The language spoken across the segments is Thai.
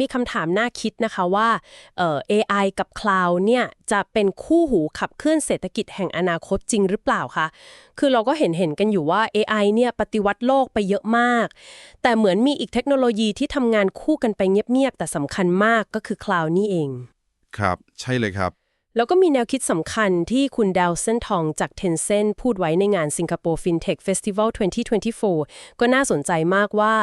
มีคำถามน่าคิดนะคะว่าเอ่อ AI กับ Cloud เนี่ยจะเป็นคู่หูขับเคลื่อนเศรษฐกิจแห่งอนาคตจริงหรือเปล่าคะ คือเราก็เห็นเห็นกันอยู่ว่า AI เนี่ยปฏิวัติโลกไปเยอะมาก แต่เหมือนมีอีกเทคโนโลยีที่ทำงานคู่กันไปเงียบๆ แต่สำคัญมากก็คือ Cloud นี่เอง ครับ ใช่เลยครับ แล้วก็มีแนวคิดสำคัญที่คุณดาวเซนทองจาก Tencent พูดไว้ในงาน Singapore FinTech Festival 2024 ก็น่าสนใจมากว่า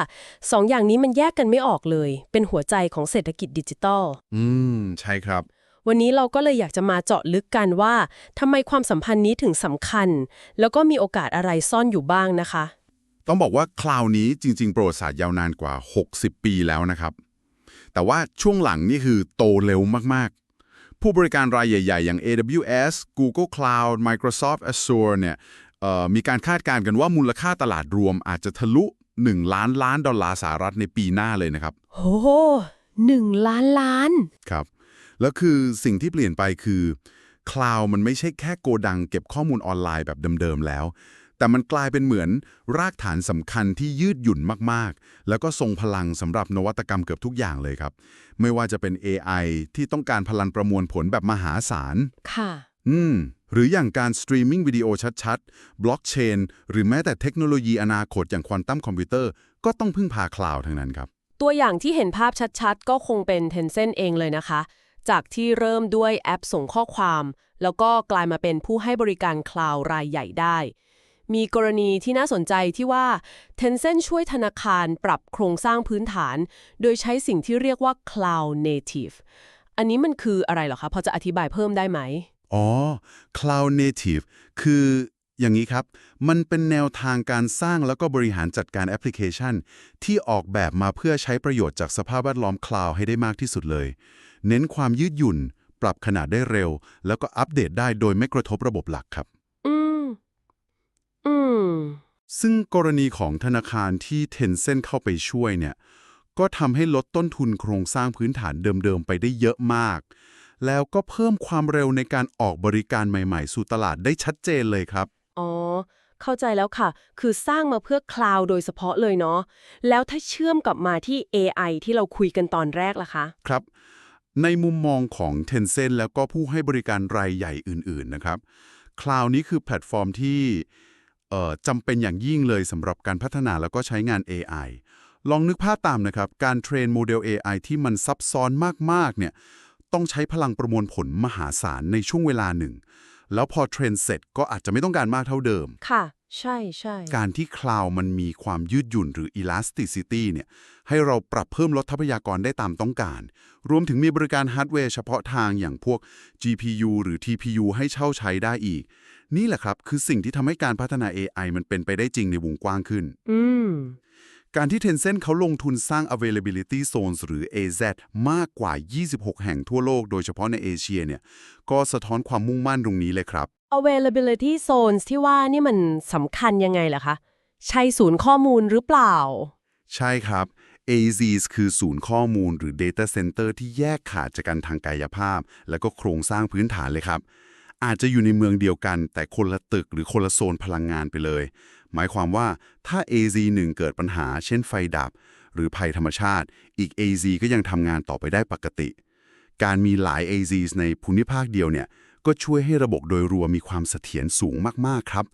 สองอย่างนี้มันแยกกันไม่ออกเลย เป็นหัวใจของเศรษฐกิจดิจิทัลอืม ใช่ครับ วันนี้เราก็เลยอยากจะมาเจาะลึกกันว่าทำไมความสัมพันธ์นี้ถึงสำคัญ แล้วก็มีโอกาสอะไรซ่อนอยู่บ้างนะคะ ต้องบอกว่าคลาวนี้จริง ๆ ประวัติศาสตร์ยาวนานกว่า 60 ปีแล้วนะครับ แต่ว่าช่วงหลังนี่คือโตเร็วมากๆ ผู้บริการรายใหญ่ ๆ อย่าง AWS Google Cloud Microsoft Azure เนี่ยเอ่อมีการคาดการณ์กันว่ามูลค่าตลาดรวมอาจจะทะลุ 1 ล้านล้านดอลลาร์สหรัฐในปีหน้าเลยนะครับโหหนึ่งล้านล้าน ครับ แล้วคือสิ่งที่เปลี่ยนไปคือคลาวมันไม่ใช่แค่โกดังเก็บข้อมูลออนไลน์แบบเดิม ๆ แล้ว แต่มันกลายเป็นเหมือนรากฐานสำคัญที่ยืดหยุ่นมากๆ แล้วก็ทรงพลังสำหรับนวัตกรรมเกือบทุกอย่างเลยครับ ไม่ว่าจะเป็น AI ที่ต้องการพลังประมวลผลแบบมหาศาล ค่ะ อืม หรืออย่างการสตรีมมิ่งวิดีโอชัดๆ บล็อกเชน หรือแม้แต่เทคโนโลยีอนาคตอย่างควอนตัมคอมพิวเตอร์ ก็ต้องพึ่งพาคลาวทั้งนั้นครับ ตัวอย่างที่เห็นภาพชัดๆ ก็คงเป็น Tencent เองเลยนะคะ จากที่เริ่มด้วยแอปส่งข้อความ แล้วก็กลายมาเป็นผู้ให้บริการคลาวรายใหญ่ได้ มีกรณีที่น่าสนใจที่ว่า Tencent ช่วยธนาคารปรับโครงสร้างพื้นฐาน โดยใช้สิ่งที่เรียกว่า Cloud Native อันนี้มันคืออะไรเหรอคะ พอจะอธิบายเพิ่มได้ไหม อ๋อ Cloud Native คืออย่างนี้ครับ มันเป็นแนวทางการสร้างแล้วก็บริหารจัดการแอปพลิเคชัน ที่ออกแบบมาเพื่อใช้ประโยชน์จากสภาพแวดล้อมคลาวให้ได้มากที่สุดเลย เน้นความยืดหยุ่น ปรับขนาดได้เร็ว แล้วก็อัปเดตได้โดยไม่กระทบระบบหลักครับ ซึ่งกรณีของธนาคารที่ Tencent เข้าไปช่วยเนี่ย ก็ทำให้ลดต้นทุนโครงสร้างพื้นฐานเดิมๆ ไปได้เยอะมาก แล้วก็เพิ่มความเร็วในการออกบริการใหม่ๆ สู่ตลาดได้ชัดเจนเลยครับ อ๋อ เข้าใจแล้วค่ะ คือสร้างมาเพื่อคลาวด์โดยเฉพาะเลยเนาะ แล้วถ้าเชื่อมกลับมาที่ AI ที่เราคุยกันตอนแรกล่ะคะ ครับ ในมุมมองของ Tencent แล้วก็ผู้ให้บริการรายใหญ่อื่น ๆ นะครับ คลาวนี้คือแพลตฟอร์มที่เอ่อ จำเป็นอย่างยิ่งเลยสำหรับการพัฒนาแล้วก็ใช้งาน AI ลองนึกภาพตามนะครับ การเทรนโมเดล AI ที่มันซับซ้อนมาก ๆ เนี่ย ต้องใช้พลังประมวลผลมหาศาลในช่วงเวลาหนึ่ง แล้วพอเทรนเสร็จก็อาจจะไม่ต้องการมากเท่าเดิม ค่ะ ใช่ใช่การที่คลาวมันมีความยืดหยุ่นหรือ elasticity เนี่ย ให้เราปรับเพิ่มลดทรัพยากรได้ตามต้องการ รวมถึงมีบริการฮาร์ดแวร์เฉพาะทางอย่างพวก GPU หรือ TPU ให้เช่าใช้ได้อีก นี่แหละครับ คือสิ่งที่ทำให้การพัฒนา AI มันเป็นไปได้จริงในวงกว้างขึ้น อืม การที่ Tencent เขาลงทุนสร้าง availability zones หรือ AZ มากกว่า 26 แห่งทั่วโลกโดยเฉพาะในเอเชียเนี่ย ก็สะท้อนความมุ่งมั่นตรงนี้เลยครับ availability zones ที่ว่านี่มันสำคัญยังไงล่ะคะ ใช่ศูนย์ข้อมูลหรือเปล่า ใช่ครับ AZs คือศูนย์ข้อมูลหรือ Data Center ที่แยกขาดจากกันทางกายภาพ แล้วก็โครงสร้างพื้นฐานเลยครับ อาจจะอยู่ในเมืองเดียวกัน แต่คนละตึกหรือคนละโซนพลังงานไปเลย หมายความว่าถ้า AZ 1 เกิดปัญหา เช่นไฟดับ หรือภัยธรรมชาติ อีก AZ ก็ยังทำงานต่อไปได้ปกติ การมีหลาย AZs ในภูมิภาคเดียวเนี่ยก็ช่วยให้ระบบโดยรวมมีความเสถียรสูงมากๆครับ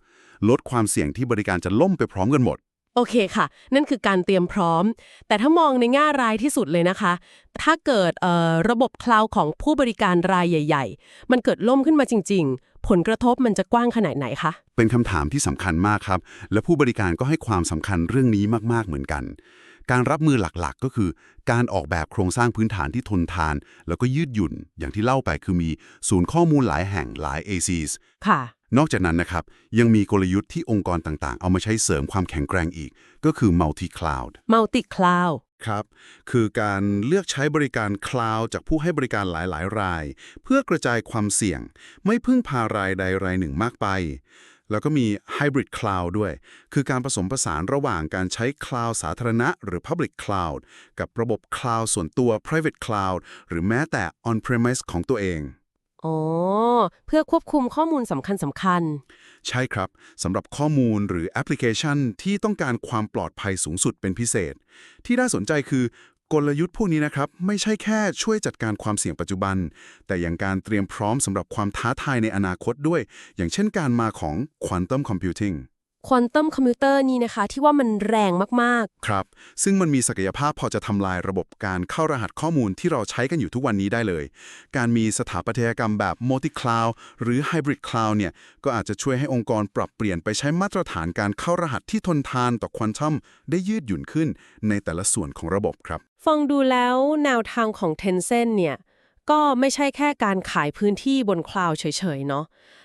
ลดความเสี่ยงที่บริการจะล่มไปพร้อมกันหมด โอเคค่ะ นั่นคือการเตรียมพร้อม แต่ถ้ามองในแง่ร้ายที่สุดเลยนะคะ ถ้าเกิดเอ่อระบบคลาวด์ของผู้บริการรายใหญ่ ๆ มันเกิดล่มขึ้นมาจริง ๆ ผลกระทบมันจะกว้างขนาดไหนคะ เป็นคำถามที่สำคัญมากครับ และผู้บริการก็ให้ความสำคัญเรื่องนี้มากๆเหมือนกัน การรับมือหลักๆ ก็คือ การออกแบบโครงสร้างพื้นฐานที่ทนทาน แล้วก็ยืดหยุ่น อย่างที่เล่าไปคือมีศูนย์ข้อมูลหลายแห่งหลาย ACs ค่ะ นอกจากนั้นนะครับ ยังมีกลยุทธ์ที่องค์กรต่างๆ เอามาใช้เสริมความแข็งแกร่งอีก ก็คือ multi cloud multi cloud ครับ คือการเลือกใช้บริการคลาวด์จากผู้ให้บริการหลาย ๆ ราย เพื่อกระจายความเสี่ยง ไม่พึ่งพารายใดรายหนึ่งมากไป แล้วก็มี Hybrid Cloud ด้วย คือการผสมผสานระหว่างการใช้คลาวด์สาธารณะ หรือ Public Cloud กับระบบคลาวด์ส่วนตัว Private Cloud หรือแม้แต่ On-premise ของตัวเอง อ๋อ เพื่อควบคุมข้อมูลสำคัญสำคัญ ใช่ครับสำหรับข้อมูลหรือแอปพลิเคชันที่ต้องการความปลอดภัยสูงสุดเป็นพิเศษ ที่น่าสนใจคือกลยุทธ์พวกนี้นะครับ ไม่ใช่แค่ช่วยจัดการความเสี่ยงปัจจุบัน แต่อย่างการเตรียมพร้อมสำหรับความท้าทายในอนาคตด้วย อย่างเช่นการมาของ Quantum Computing ควอนตัมคอมพิวเตอร์นี่นะคะ ที่ว่ามันแรงมากครับ ซึ่งมันมีศักยภาพพอจะทำลายระบบการเข้ารหัสข้อมูลที่เราใช้กันอยู่ทุกวันนี้ได้เลย การมีสถาปัตยกรรมแบบ Multi Cloud หรือ Hybrid Cloud เนี่ย ก็อาจจะช่วยให้องค์กรปรับเปลี่ยนไปใช้มาตรฐานการเข้ารหัสที่ทนทานต่อควอนตัมได้ยืดหยุ่นขึ้นในแต่ละส่วนของระบบครับๆฟังดูแล้วแนวทางของ Tencent เนี่ย ก็ไม่ใช่แค่การขายพื้นที่บนคลาวด์เฉยๆเนาะ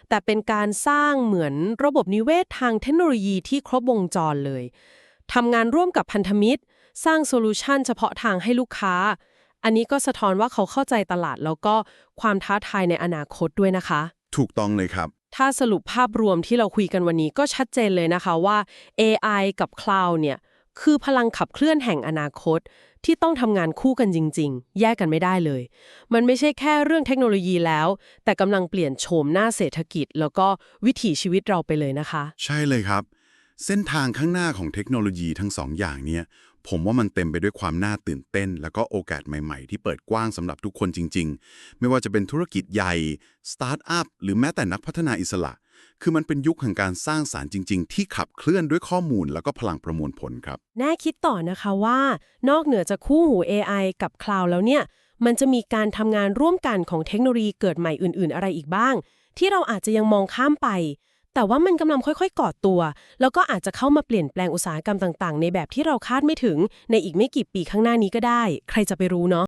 แต่เป็นการสร้างเหมือนระบบนิเวศทางเทคโนโลยีที่ครบวงจรเลยทำงานร่วมกับพันธมิตร สร้างโซลูชันเฉพาะทางให้ลูกค้า อันนี้ก็สะท้อนว่าเขาเข้าใจตลาดแล้วก็ความท้าทายในอนาคตด้วยนะคะ ถูกต้องเลยครับ ถ้าสรุปภาพรวมที่เราคุยกันวันนี้ก็ชัดเจนเลยนะคะว่า AI กับ Cloud เนี่ย คือพลังขับเคลื่อนแห่งอนาคต ที่ต้องทำงานคู่กันจริง ๆ แยกกันไม่ได้เลย มันไม่ใช่แค่เรื่องเทคโนโลยีแล้ว แต่กำลังเปลี่ยนโฉมหน้าเศรษฐกิจ แล้วก็วิถีชีวิตเราไปเลยนะคะ ใช่เลยครับ เส้นทางข้างหน้าของเทคโนโลยีทั้งสองอย่างเนี่ยผมว่ามันเต็มไปด้วยความน่าตื่นเต้น แล้วก็โอกาสใหม่ๆ ที่เปิดกว้างสำหรับทุกคนจริง ๆ ไม่ว่าจะเป็นธุรกิจใหญ่สตาร์ทอัพหรือแม้แต่นักพัฒนาอิสระ คือมันเป็นยุคแห่งการสร้างสารรค์จริง ๆ ที่ขับเคลื่อนด้วยข้อมูลแล้วก็พลังประมวลผลครับแน่คิดต่อนะคะว่า นอกเหนือจากคู่หู AI กับ Cloud แล้วเนี่ย มันจะมีการทำงานร่วมกันของเทคโนโลยีเกิดใหม่อื่น ๆ อะไรอีกบ้าง ที่เราอาจจะยังมองข้ามไป แต่ว่ามันกำลังค่อยๆก่อตัว แล้วก็อาจจะเข้ามาเปลี่ยนแปลงอุตสาหกรรมต่าง ๆ ในแบบที่เราคาดไม่ถึง ในอีกไม่กี่ปีข้างหน้านี้ก็ได้ ใครจะไปรู้เนาะ